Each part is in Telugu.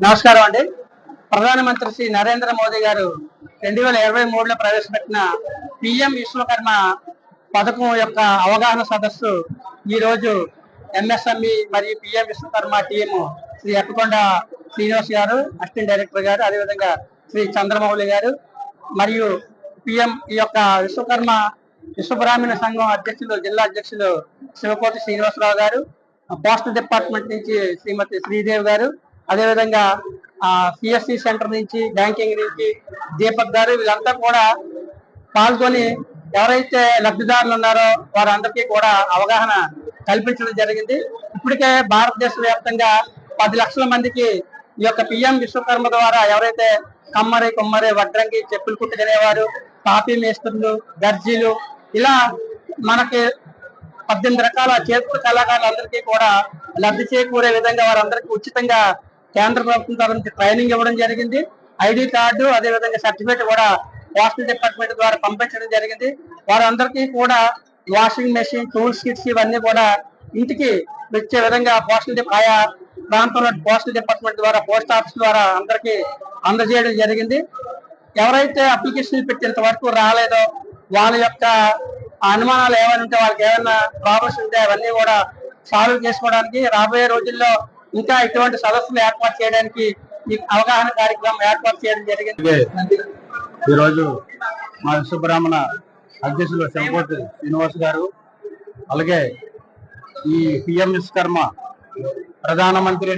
నమస్కారం అండి. ప్రధానమంత్రి శ్రీ నరేంద్ర మోదీ గారు రెండు వేల ఇరవై మూడులో ప్రవేశపెట్టిన పిఎం విశ్వకర్మ పథకం యొక్క అవగాహన సదస్సు ఈ రోజు ఎంఎస్ఎంఈ మరియు PM Vishwakarma team Shri Eppakonda Srinivas garu assistant director గారు అదేవిధంగా శ్రీ చంద్రమౌళి గారు మరియు పిఎం ఈ యొక్క విశ్వకర్మ విశ్వబ్రాహ్మణ సంఘం అధ్యక్షులు జిల్లా అధ్యక్షులు శివకోటి శ్రీనివాసరావు గారు పోస్టల్ డిపార్ట్మెంట్ నుంచి శ్రీమతి శ్రీదేవి గారు అదేవిధంగా సిఎస్సి సెంటర్ నుంచి బ్యాంకింగ్ నుంచి దీపక్ గారు వీళ్ళంతా కూడా పాల్గొని ఎవరైతే లబ్ధిదారులు ఉన్నారో వారందరికీ కూడా అవగాహన కల్పించడం జరిగింది. ఇప్పటికే భారతదేశ వ్యాప్తంగా పది లక్షల మందికి ఈ యొక్క పిఎం విశ్వకర్మ ద్వారా ఎవరైతే కమ్మరి కుమ్మరి వడ్రంగి చెప్పులు కుట్టుకునేవారు కాఫీ మేస్త్రులు దర్జీలు ఇలా మనకి పద్దెనిమిది రకాల చేతుల కళాకారులందరికీ కూడా లబ్ధి చేకూరే విధంగా వారందరికీ ఉచితంగా కేంద్ర ప్రభుత్వం తరఫు నుంచి ట్రైనింగ్ ఇవ్వడం జరిగింది. ఐడి కార్డు అదే విధంగా సర్టిఫికేట్ కూడా పోస్టల్ డిపార్ట్మెంట్ ద్వారా పంపించడం జరిగింది. వారందరికీ కూడా వాషింగ్ మెషిన్ టూల్స్ కిట్స్ ఇవన్నీ కూడా ఇంటికి వచ్చే విధంగా పోస్టల్ ఆయా ప్రాంతంలో పోస్టల్ డిపార్ట్మెంట్ ద్వారా పోస్ట్ ఆఫీస్ ద్వారా అందరికీ అందజేయడం జరిగింది. ఎవరైతే అప్లికేషన్ పెట్టేంత వరకు రాలేదో వాళ్ళ యొక్క అనుమానాలు ఏమైనా ఉంటే వాళ్ళకి ఏమైనా ప్రాబ్లమ్స్ ఉంటే అవన్నీ కూడా సాల్వ్ చేసుకోవడానికి రాబోయే రోజుల్లో ఇంకా ఇటువంటి సదస్సులు ఏర్పాటు చేయడానికి ఈ అవగాహన కార్యక్రమం ఏర్పాటు చేయడం జరిగింది. ఈరోజు మా విశ్వబ్రాహ్మణ అధ్యక్షులు శంకోటి శ్రీనివాస్ గారు అలాగే ఈ పిఎం విశ్వకర్మ ప్రధానమంత్రి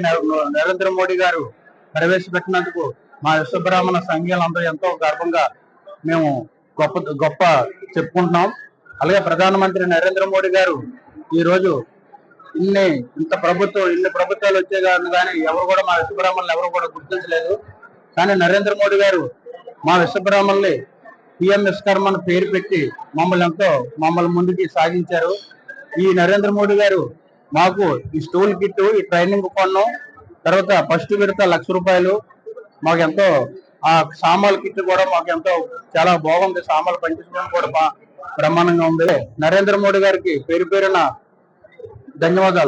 నరేంద్ర మోడీ గారు ప్రవేశపెట్టినందుకు మా విశ్వబ్రాహ్మణ సంఘాలందరూ ఎంతో గర్వంగా మేము గొప్ప గొప్ప చెప్పుకుంటున్నాం. అలాగే ప్రధానమంత్రి నరేంద్ర మోడీ గారు ఈరోజు ఇన్ని ఇంత ప్రభుత్వం ఇన్ని ప్రభుత్వాలు వచ్చే కాదు కానీ ఎవరు కూడా మా విశ్వబ్రాహ్మణులు ఎవరు కూడా గుర్తించలేదు. కానీ నరేంద్ర మోడీ గారు మా విశ్వబ్రాహ్మణుల్ని పిఎం విశ్వకర్మ పేరు పెట్టి మమ్మల్ని ఎంతో మమ్మల్ని ముందుకి సాగించారు. ఈ నరేంద్ర మోడీ గారు మాకు ఈ స్టూల్ కిట్ ఈ ట్రైనింగ్ కొన్నాం. తర్వాత ఫస్ట్ విడత లక్ష రూపాయలు. మాకు ఎంతో ఆ సామాన్ కిట్ కూడా మాకు ఎంతో చాలా బాగుంది. సామాన్లు పంచుకోవడం కూడా బ్రహ్మాండంగా ఉంది. నరేంద్ర మోడీ గారికి పేరు పేరున ధన్యవాదాలు.